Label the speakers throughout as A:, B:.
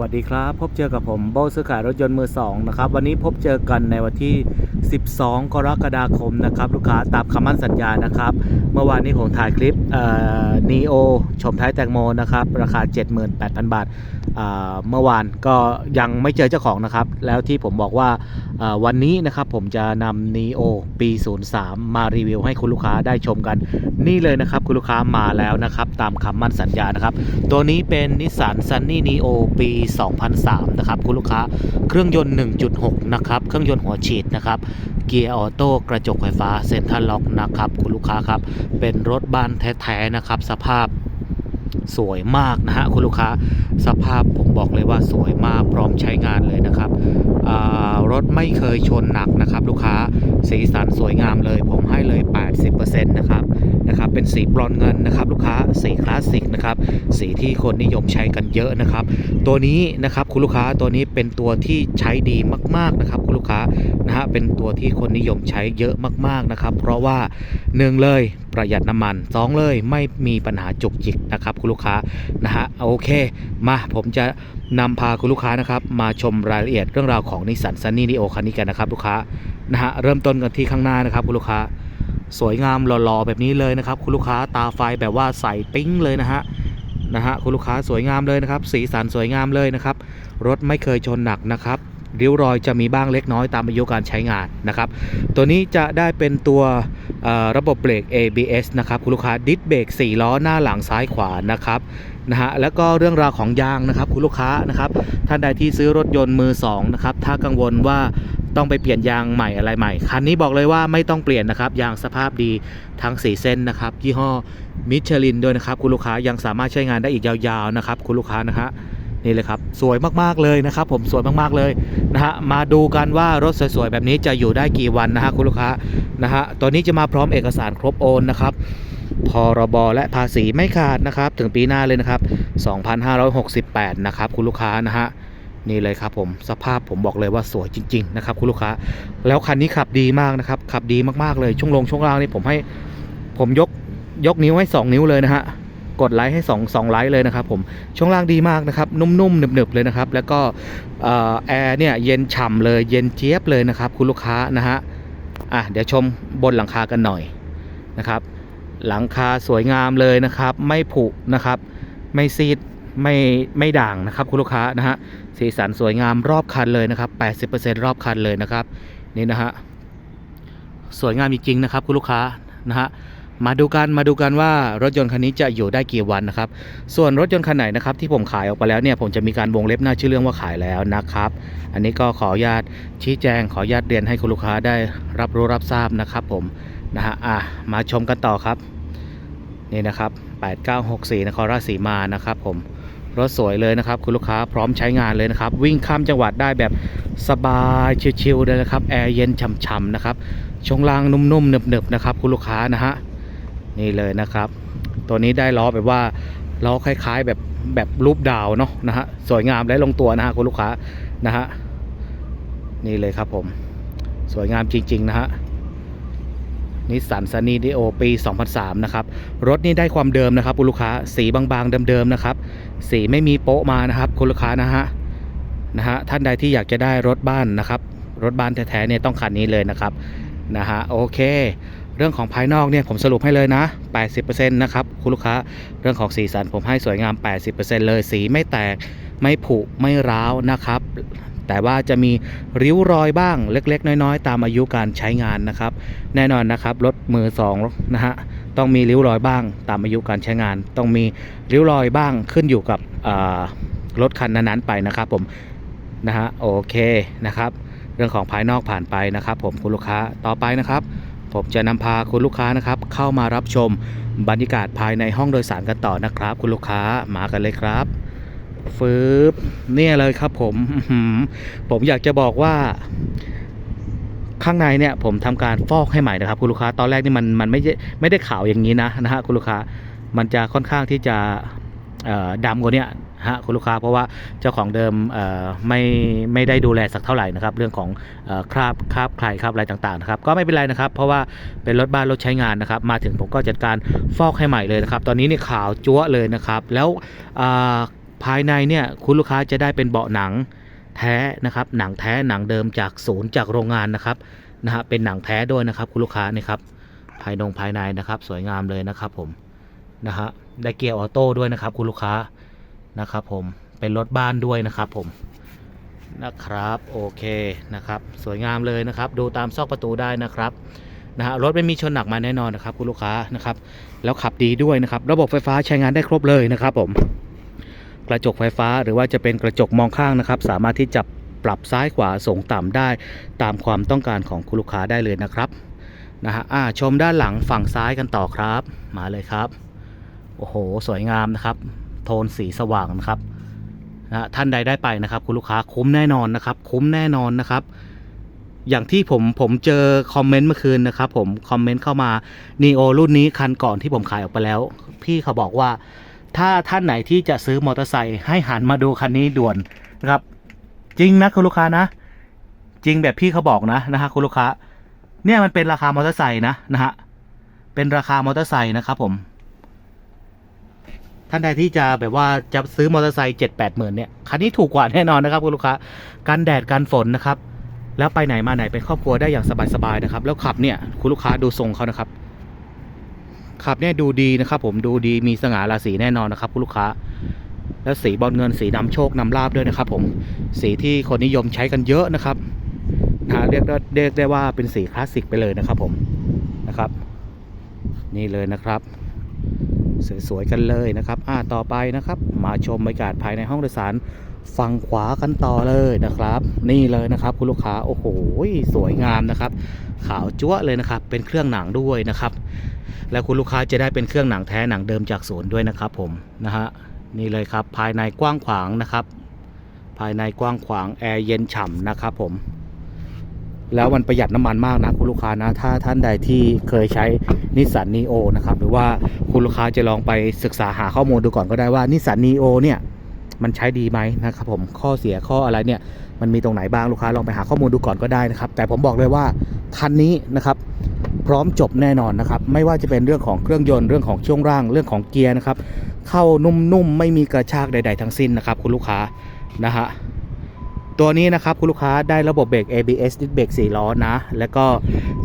A: วัสดีครับ พบเจอกับผมโบซื้อขายรถยนต์มือสองนะครับวันนี้พบเจอกันในวันที่ 12 กรกฎาคมนะครับลูกค้าตามคำมั่นสัญญานะครับ เมื่อวานนี้ผมถ่ายคลิปนีโอชมท้ายแตงโมนะครับราคา 78,000 บาทอ่าเมื่อวานก็ยังไม่เจอเจ้าของนะครับ แล้วที่ผมบอกว่าอ่าวันนี้นะครับผมจะนำ Neo ปี 03 มารีวิวให้คุณลูกค้าได้ชมกัน นี่เลยนะครับคุณลูกค้ามาแล้วนะครับตามคำมั่นสัญญานะครับตัวนี้เป็นนิสสัน Sunny Neo ปี2003 นะครับ คุณลูกค้าเครื่องยนต์ 1.6 นะครับ เครื่องยนต์หัวฉีดนะครับ เกียร์ออโต้กระจกไฟฟ้าเซ็นทรัลล็อกนะครับ คุณลูกค้าครับ เป็นรถบ้านแท้ๆนะครับ สภาพสวยมากนะฮะคุณลูกค้าสภาพผมบอกเลยว่าสวยมากพร้อมใช้งานเลยนะครับรถไม่เคยชนหนักนะครับ ลูกค้าสีสันสวยงามเลยผม 80%นะครับนะครับเป็นสีบรอนเงินนะครับลูกค้าสีคลาสสิกนะครับสีที่คนนิยมใช้กันเยอะนะครับ ตัวนี้นะครับคุณลูกค้าตัวนี้เป็นตัวที่ใช้ดีมากๆนะครับคุณลูกค้านะฮะเป็นตัวที่คนนิยมใช้เยอะมากๆนะครับ เพราะว่าหนึ่งเลยประหยัดน้ำมันสองเลยไม่มีปัญหาจุกจิกนะครับคุณลูกค้านะฮะโอเค มาผมจะนำพาคุณลูกค้านะครับมาชมรายละเอียดเรื่องราวของนิสสันซันนี่นีโอคันนี้กันนะครับลูกค้านะฮะเริ่มต้นกันที่ข้างหน้านะครับคุณลูกค้า สวยงามหล่อๆแบบนี้เลยนะครับ คุณลูกค้าตาไฟแบบว่าใสปิ้งเลยนะฮะนะฮะคุณลูกค้าสวยงามเลยนะครับ สีสันสวยงามเลยนะครับ รถไม่เคยชนหนักนะครับริ้วรอยจะมีบ้างเล็กน้อยตามอายุการใช้งานนะครับ ตัวนี้จะได้เป็นตัวระบบเบรก ABS นะครับ คุณลูกค้าดิสเบรก4ล้อหน้าหลังซ้ายขวานะครับนะฮะแล้วก็เรื่องราวของยางนะครับ คุณลูกค้านะครับ ท่านใดที่ซื้อรถยนต์มือสองนะครับถ้ากังวลว่า ต้องไปเปลี่ยนยางใหม่อะไรใหม่ คันนี้บอกเลยว่าไม่ต้องเปลี่ยนนะครับยางสภาพดีทั้ง4เส้นนะครับยี่ห้อมิชลินด้วยนะครับคุณลูกค้ายังสามารถใช้งานได้อีกยาวๆนะครับคุณลูกค้านะฮะนี่เลยครับ สวยมากๆเลยนะครับ ผมสวยมากๆเลยนะฮะมาดูกันว่ารถสวยๆแบบนี้จะอยู่ได้กี่วันนะฮะคุณลูกค้านะฮะตัวนี้จะมาพร้อมเอกสารครบโอนนะครับพรบและภาษีไม่ขาดนะครับ ถึงปีหน้าเลยนะครับ 2568 นะครับคุณลูกค้านะฮะ นี่เลยครับผมสภาพผมบอกเลยว่าสวยจริง ๆ นะครับ คุณลูกค้า แล้วคันนี้ขับดีมากนะครับ ขับดีมากๆเลยช่วงลงช่วงล่างนี่ผมให้ผมยกยกนิ้วให้ 2 นิ้วเลยนะฮะกดไลค์ให้2 2ไลค์เลยนะครับผมช่วงล่างดีมากนะครับนุ่มๆหนึบๆเลยนะครับ แล้วก็แอร์เนี่ยเย็นฉ่ำเลยเย็นเจี๊ยบเลยนะครับ คุณลูกค้านะฮะอะเดี๋ยวชมบนหลังคากันหน่อยนะครับ หลังคาสวยงามเลยนะครับ ไม่ผุนะครับ ไม่ซีด ไม่ไม่ด่างนะครับคุณลูกค้านะฮะสีสันสวยงามรอบคันเลยนะครับ 80%รอบคันเลยนะครับนี่นะฮะสวยงามจริงๆนะครับคุณลูกค้านะฮะมาดูกันมาดูกันว่ารถยนต์คันนี้จะอยู่ได้กี่วันนะครับ ส่วนรถยนต์คันไหนนะครับที่ผมขายออกไปแล้วเนี่ยผมจะมีการวงเล็บหน้าชื่อเรื่องว่าขายแล้วนะครับ อันนี้ก็ขออนุญาตชี้แจงขออนุญาตเรียนให้คุณลูกค้าได้รับรู้รับทราบนะครับ ผมนะฮะอะมาชมกันต่อครับ นี่นะครับ 8964นครราชสีมานะครับผม รถสวยเลยนะครับ คุณลูกค้าพร้อมใช้งานเลยนะครับ วิ่งข้ามจังหวัดได้แบบสบายชิวๆเลยนะครับแอร์เย็นฉ่ำๆนะครับช่วงล่างนุ่มๆหนึบๆนะครับ คุณลูกค้านะฮะนี่เลยนะครับ ตัวนี้ได้ล้อแบบว่าล้อคล้าย ๆ แบบแบบรูปดาวเนาะนะฮะสวยงามและลงตัวนะฮะคุณลูกค้านะฮะนี่เลยครับผม สวยงามจริง ๆ นะฮะ นิสสันซานีดีโอปี 2003 นะครับ รถนี่ได้ความเดิมนะครับคุณลูกค้าสีบางๆเดิมๆนะครับ สีไม่มีโป๊ะมานะครับคุณลูกค้านะฮะนะฮะท่านใดที่อยากจะได้รถบ้านนะครับ รถบ้านแท้ๆเนี่ยต้องคันนี้เลยนะครับนะฮะโอเค เรื่องของภายนอกเนี่ยผมสรุปให้เลยนะ 80%นะครับคุณลูกค้าเรื่องของสีสันผมให้สวยงาม 80%เลยสีไม่แตกไม่ผุไม่ร้าวนะครับ แต่ว่าจะมีริ้วรอยบ้างเล็ก ๆ น้อย ๆ ตามอายุการใช้งานนะครับ แน่นอนนะครับรถมือสองนะฮะต้องมีริ้วรอยบ้าง ตามอายุการใช้งาน ต้องมีริ้วรอยบ้างขึ้นอยู่กับรถคันนั้นๆไปนะครับผมนะฮะโอเคนะครับ เรื่องของภายนอกผ่านไปนะครับ ผมคุณลูกค้าต่อไปนะครับผมจะนำพาคุณลูกค้านะครับ เข้ามารับชมบรรยากาศภายในห้องโดยสารกันต่อนะครับ คุณลูกค้ามากันเลยครับ ฟืบเนี่ยเลยครับผมผมอยากจะบอกว่า ข้างในเนี่ย ผมทำการฟอกให้ใหม่นะครับ คุณลูกค้าตอนแรกนี่มันมันไม่ได้ไม่ได้ขาวอย่างนี้นะนะฮะคุณลูกค้ามันจะค่อนข้างที่จะดำกว่านี้ฮะคุณลูกค้าเพราะว่าเจ้าของเดิมไม่ไม่ได้ดูแลสักเท่าไหร่นะครับ เรื่องของคราบคราบใครคราบอะไรต่างๆนะครับก็ไม่เป็นไรนะครับ เพราะว่าเป็นรถบ้านรถใช้งานนะครับ มาถึงผมก็จัดการฟอกให้ใหม่เลยนะครับ ตอนนี้นี่ขาวจั๊วเลยนะครับ แล้ว ภายในเนี่ยคุณลูกค้าจะได้เป็นเบาะหนังแท้นะครับ หนังแท้หนังเดิมจากศูนย์จากโรงงานนะครับนะฮะเป็นหนังแท้ด้วยนะครับ คุณลูกค้านี่ครับภายนงภายในนะครับ สวยงามเลยนะครับผมนะฮะได้เกียร์ออโต้ด้วยนะครับ คุณลูกค้านะครับ ผมเป็นรถบ้านด้วยนะครับผมนะครับโอเคนะครับสวยงามเลยนะครับ ดูตามซอกประตูได้นะครับนะฮะรถไม่มีชนหนักมาแน่นอนนะครับ คุณลูกค้านะครับ แล้วขับดีด้วยนะครับ ระบบไฟฟ้าใช้งานได้ครบเลยนะครับผม กระจกไฟฟ้า หรือว่าจะเป็นกระจกมองข้างนะครับ สามารถที่จะปรับซ้ายขวาสูงต่ำได้ ตามความต้องการของคุณลูกค้าได้เลยนะครับนะฮะอ่าชมด้านหลังฝั่งซ้ายกันต่อครับ มาเลยครับ โอ้โห สวยงามนะครับ โทนสีสว่างนะครับนะฮะท่านใดได้ไปนะครับ คุณลูกค้าคุ้มแน่นอนนะครับ คุ้มแน่นอนนะครับ อย่างที่ผมผมเจอคอมเมนต์เมื่อคืนนะครับ ผมคอมเมนต์เข้ามานีโอรุ่นนี้คันก่อนที่ผมขายออกไปแล้ว พี่เขาบอกว่า ถ้าท่านไหนที่จะซื้อมอเตอร์ไซค์ให้หันมาดูคันนี้ด่วนนะครับ จริงนะคุณลูกค้านะ จริงแบบพี่เขาบอกนะนะฮะคุณลูกค้า เนี่ยมันเป็นราคามอเตอร์ไซค์นะนะฮะเป็นราคามอเตอร์ไซค์นะครับผมท่านใดที่จะแบบว่าจะซื้อมอเตอร์ไซค์เจ็ดแปดหมื่นเนี่ย คันนี้ถูกกว่าแน่นอนนะครับคุณลูกค้ากันแดดกันฝนนะครับ แล้วไปไหนมาไหนเป็นครอบครัวได้อย่างสบายๆนะครับ แล้วขับเนี่ยคุณลูกค้าดูทรงเขานะครับ ขับเนี่ยดูดีนะครับผมดูดีมีสง่าราศีแน่นอนนะครับคุณลูกค้า แล้วสีบอลเงินสีนำโชคนำลาบด้วยนะครับ ผมสีที่คนนิยมใช้กันเยอะนะครับนะเรียกได้เรียกได้ว่าเป็นสีคลาสสิกไปเลยนะครับ ผมนะครับ นี่เลยนะครับสวยๆกันเลยนะครับ อ่าต่อไปนะครับ มาชมบรรยากาศภายในห้องโดยสาร ฝั่งขวากันต่อเลยนะครับ นี่เลยนะครับ คุณลูกค้าโอ้โหสวยงามนะครับ ขาวจั๊วเลยนะครับ เป็นเครื่องหนังด้วยนะครับ แล้วคุณลูกค้าจะได้เป็นเครื่องหนังแท้หนังเดิมจากศูนย์ด้วยนะครับผมนะฮะนี่เลยครับ ภายในกว้างขวางนะครับ ภายในกว้างขวางแอร์เย็นฉ่ำนะครับผมแล้วมันประหยัดน้ำมันมากนะคุณลูกค้านะ ถ้าท่านใดที่เคยใช้นิสสันนีโอนะครับ หรือว่าคุณลูกค้าจะลองไปศึกษาหาข้อมูลดูก่อนก็ได้ว่านิสสันนีโอเนี่ย มันใช้ดีไหมนะครับผมข้อเสียข้ออะไรเนี่ยมันมีตรงไหนบ้างลูกค้าลองไปหาข้อมูลดูก่อนก็ได้นะครับ แต่ผมบอกเลยว่าคันนี้นะครับพร้อมจบแน่นอนนะครับ ไม่ว่าจะเป็นเรื่องของเครื่องยนต์เรื่องของช่วงล่างเรื่องของเกียร์นะครับ เข้านุ่มๆไม่มีกระชากใด ๆ ทั้งสิ้นนะครับ คุณลูกค้านะฮะตัวนี้นะครับคุณลูกค้าได้ระบบเบรก ABS ดิสเบรก4ล้อนะ แล้วก็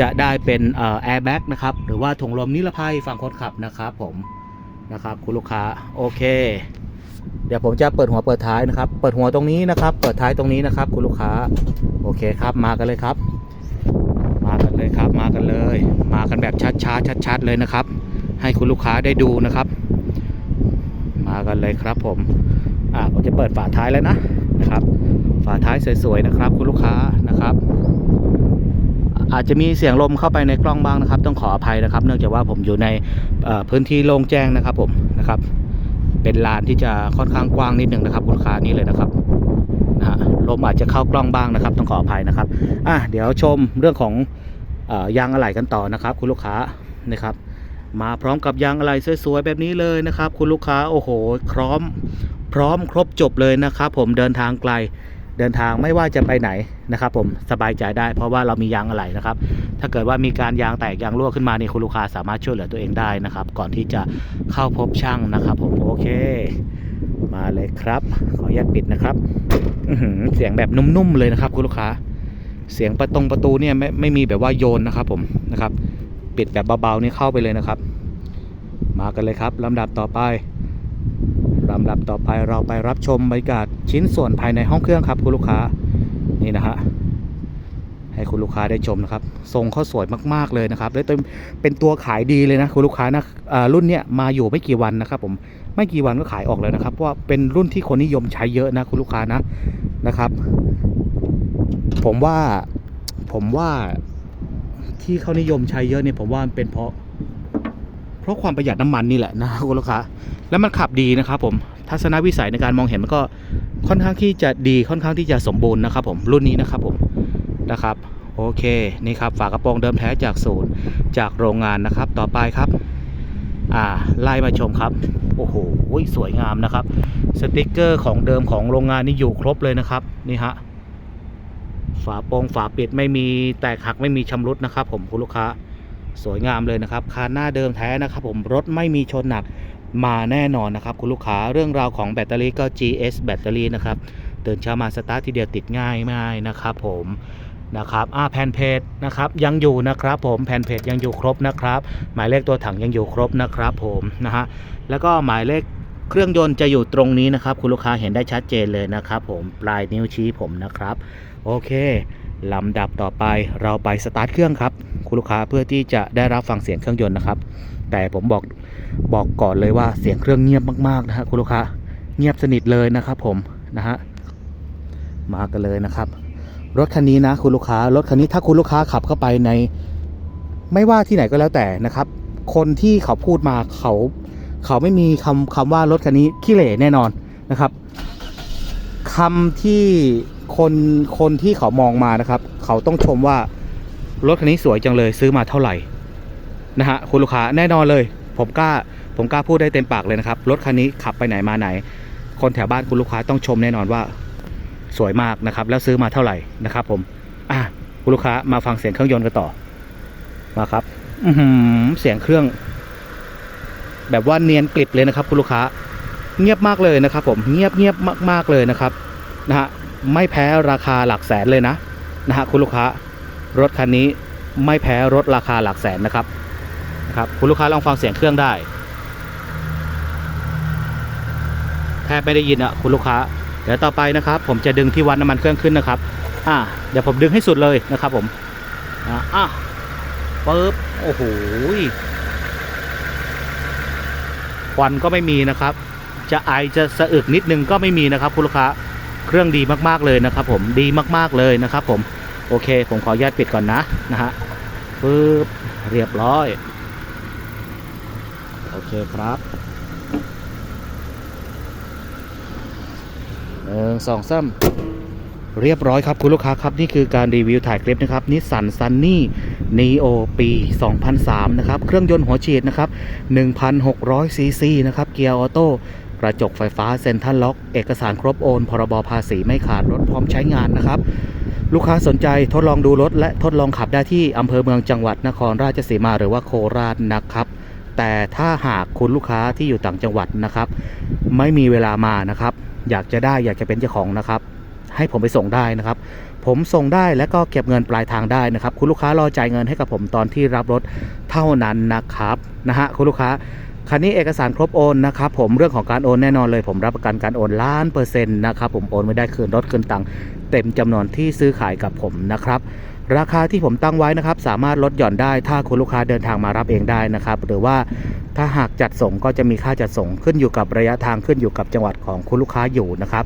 A: จะได้เป็นเอ่อ airbag นะครับ หรือว่าถุงลมนิรภัยฝั่งคนขับนะครับผมนะครับคุณลูกค้าโอเค เดี๋ยวผมจะเปิดหัวเปิดท้ายนะครับ เปิดหัวตรงนี้นะครับ เปิดท้ายตรงนี้นะครับ คุณลูกค้า โอเคครับ มากันเลยครับ มากันเลยครับ มากันเลย มากันแบบชัดๆชัดๆเลยนะครับ ให้คุณลูกค้าได้ดูนะครับ มากันเลยครับ ผม อ่าผมจะเปิดฝาท้ายแล้วนะนะครับ ฝาท้ายสวยๆนะครับ คุณลูกค้านะครับ อาจจะมีเสียงลมเข้าไปในกล้องบ้างนะครับ ต้องขออภัยนะครับ เนื่องจากว่าผมอยู่ในพื้นที่โล่งแจ้งนะครับ ผมนะครับ เป็นลานที่จะค่อนข้างกว้างนิดหนึ่งนะครับคุณลูกค้านี่เลยนะครับนะฮะลมอาจจะเข้ากล้องบ้างนะครับ ต้องขออภัยนะครับอะเดี๋ยวชมเรื่องของอยางอะไหล่กันต่อนะครับ คุณลูกค้านะครับ มาพร้อมกับยางอะไหล่สวยๆแบบนี้เลยนะครับ คุณลูกค้าโอ้โหพร้อม พร้อมครบจบเลยนะครับ ผมเดินทางไกล เดินทางไม่ว่าจะไปไหนนะครับผมสบายใจได้ เพราะว่าเรามียางอะไหล่นะครับ ถ้าเกิดว่ามีการยางแตกยางรั่วขึ้นมานี่คุณลูกค้าสามารถช่วยเหลือตัวเองได้นะครับ ก่อนที่จะเข้าพบช่างนะครับ ผมโอเค มาเลยครับ ขออนุญาตปิดนะครับเสียงแบบนุ่มๆเลยนะครับ คุณลูกค้า เสียงประตงประตูเนี่ยไม่ไม่มีแบบว่าโยนนะครับ ผมนะครับ ปิดแบบเบาๆนี่เข้าไปเลยนะครับ มากันเลยครับลำดับต่อไป ลำดับต่อไปเราไปรับชมบรรยากาศชิ้นส่วนภายในห้องเครื่องครับคุณลูกค้านี่นะฮะให้คุณลูกค้าได้ชมนะครับทรงเขาสวยมากๆเลยนะครับและเป็นตัวขายดีเลยนะคุณลูกค้านะรุ่นเนี้ยมาอยู่ไม่กี่วันนะครับ ผมไม่กี่วันก็ขายออกเลยนะครับเพราะเป็นรุ่นที่คนนิยมใช้เยอะนะคุณลูกค้านะนะครับ ผมว่าผมว่าที่เขานิยมใช้เยอะเนี่ยผมว่าเป็นเพราะ เพราะความประหยัดน้ำมันนี่แหละนะคุณลูกค้าแล้วมันขับดีนะครับผมทัศนวิสัยในการมองเห็นมันก็ค่อนข้างที่จะดีค่อนข้างที่จะสมบูรณ์นะครับผมรุ่นนี้นะครับผมนะครับโอเคนี่ครับฝากระโปรงเดิมแท้จากศูนย์จากโรงงานนะครับต่อไปครับอ่าไล่มาชมครับโอ้โหสวยงามนะครับ สติกเกอร์ของเดิมของโรงงานนี่อยู่ครบเลยนะครับนี่ฮะฝาโปรงฝาปิดไม่มีแตกหักไม่มีชำรุดนะครับผมคุณลูกค้า สวยงามเลยนะครับคานหน้าเดิมแท้นะครับผมรถไม่มีชนหนักมาแน่นอนนะครับ คุณลูกค้าเรื่องราวของแบตเตอรี่ก็ GS แบตเตอรี่นะครับตื่นเช้ามาสตาร์ททีเดียวติดง่ายมากนะครับผมนะครับอ่าแผ่นเพจนะครับยังอยู่นะครับผมแผ่นเพจยังอยู่ครบนะครับ หมายเลขตัวถังยังอยู่ครบนะครับผมนะฮะแล้วก็หมายเลขเครื่องยนต์จะอยู่ตรงนี้นะครับ คุณลูกค้าเห็นได้ชัดเจนเลยนะครับ ผมปลายนิ้วชี้ผมนะครับ โอเค ลำดับต่อไปเราไปสตาร์ทเครื่องครับ คุณลูกค้าเพื่อที่จะได้รับฟังเสียงเครื่องยนต์นะครับ แต่ผมบอกบอกก่อนเลยว่าเสียงเครื่องเงียบมากๆนะฮะคุณลูกค้าเงียบสนิทเลยนะครับผมนะฮะมากันเลยนะครับ รถคันนี้นะคุณลูกค้ารถคันนี้ถ้าคุณลูกค้าขับเข้าไปใน ไม่ว่าที่ไหนก็แล้วแต่นะครับ คนที่เขาพูดมาเขา เขาไม่มีคำคำว่ารถคันนี้ขี้เหร่แน่นอนนะครับคำที่ คนคนที่เขามองมานะครับ เขาต้องชมว่ารถคันนี้สวยจังเลยซื้อมาเท่าไหร่นะฮะคุณลูกค้าแน่นอนเลย ผมกล้าผมกล้าพูดได้เต็มปากเลยนะครับรถคันนี้ขับไปไหนมาไหน คนแถวบ้านคุณลูกค้าต้องชมแน่นอนว่าสวยมากนะครับ แล้วซื้อมาเท่าไหร่นะครับ ผม อะคุณลูกค้ามาฟังเสียงเครื่องยนต์กันต่อมาครับ อืเสียงเครื่อง แบบว่าเนียนกริบเลยนะครับ คุณลูกค้า เงียบมากเลยนะครับ ผมเงียบเงียบมาก ๆเลยนะครับนะฮะ ไม่แพ้ราคาหลักแสนเลยนะนะฮะคุณลูกค้ารถคันนี้ไม่แพ้รถราคาหลักแสนนะครับนะครับคุณลูกค้าลองฟังเสียงเครื่องได้แทบไม่ได้ยินอะคุณลูกค้า เดี๋ยวต่อไปนะครับ ผมจะดึงที่วัดน้ำมันเครื่องขึ้นนะครับอ่าเดี๋ยวผมดึงให้สุดเลยนะครับผมอ่าอะปึ๊บโอ้โหควันก็ไม่มีนะครับ จะไอจะสะอึกนิดนึงก็ไม่มีนะครับคุณลูกค้า เครื่องดีมากๆเลยนะครับผมดีมากๆเลยนะครับผมโอเค ผมขออนุญาตปิดก่อนนะนะฮะปึ๊บเรียบร้อยโอเคครับหนึ่งสองสามเรียบร้อยครับคุณลูกค้าครับ นี่คือการรีวิวถ่ายคลิปนะครับนิสสันซันนี่ Neo ปี 2003 นะครับ เครื่องยนต์หัวฉีดนะครับ 1,600ซีซีนะครับ เกียร์ออโต้ กระจกไฟฟ้าเซ็นทรัลล็อก เอกสารครบโอน พรบภาษีไม่ขาดรถพร้อมใช้งานนะครับ ลูกค้าสนใจทดลองดูรถ และทดลองขับได้ที่อำเภอเมืองจังหวัดนครราชสีมาหรือว่าโคราชนะครับ แต่ถ้าหากคุณลูกค้าที่อยู่ต่างจังหวัดนะครับ ไม่มีเวลามานะครับ อยากจะได้อยากจะเป็นเจ้าของนะครับ ให้ผมไปส่งได้นะครับผมส่งได้และก็เก็บเงินปลายทางได้นะครับ คุณลูกค้ารอจ่ายเงินให้กับผมตอนที่รับรถเท่านั้นนะครับนะฮะคุณลูกค้า คันนี้เอกสารครบโอนนะครับผมเรื่องของการโอนแน่นอนเลยผมรับประกันการโอนล้านเปอร์เซ็นต์นะครับผมโอนไม่ได้คืนรถคืนตังค์เต็มจำนวนที่ซื้อขายกับผมนะครับราคาที่ผมตั้งไว้นะครับสามารถลดหย่อนได้ถ้าคุณลูกค้าเดินทางมารับเองได้นะครับหรือว่าถ้าหากจัดส่งก็จะมีค่าจัดส่งขึ้นอยู่กับระยะทางขึ้นอยู่กับจังหวัดของคุณลูกค้าอยู่นะครับ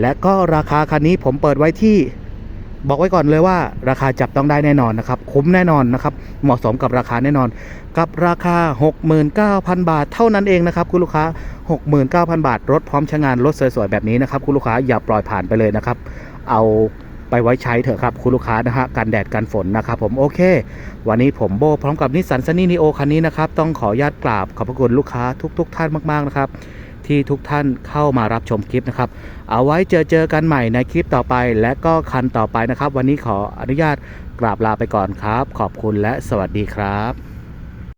A: และก็ราคาคันนี้ผมเปิดไว้ที่ บอกไว้ก่อนเลยว่าราคาจับต้องได้แน่นอนนะครับคุ้มแน่นอนนะครับเหมาะสมกับราคาแน่นอน กับราคา 69,000 บาทเท่านั้นเองนะครับคุณลูกค้า 69,000 บาท รถพร้อมใช้งานรถสวยๆแบบนี้นะครับคุณลูกค้าอย่าปล่อยผ่านไปเลยนะครับ เอาไปไว้ใช้เถอะครับคุณลูกค้านะฮะกันแดดกันฝนนะครับผมโอเค วันนี้ผมโบพร้อมกับนิสสันซันนี่นีโอคันนี้นะครับต้องขออนุญาตกราบขอบพระคุณลูกค้าทุก ๆ ท่านมากๆนะครับ ที่ทุกท่านเข้ามารับชมคลิปนะครับ เอาไว้เจอเจอกันใหม่ในคลิปต่อไป และก็คันต่อไปนะครับ วันนี้ขออนุญาตกราบลาไปก่อนครับ ขอบคุณและสวัสดีครับ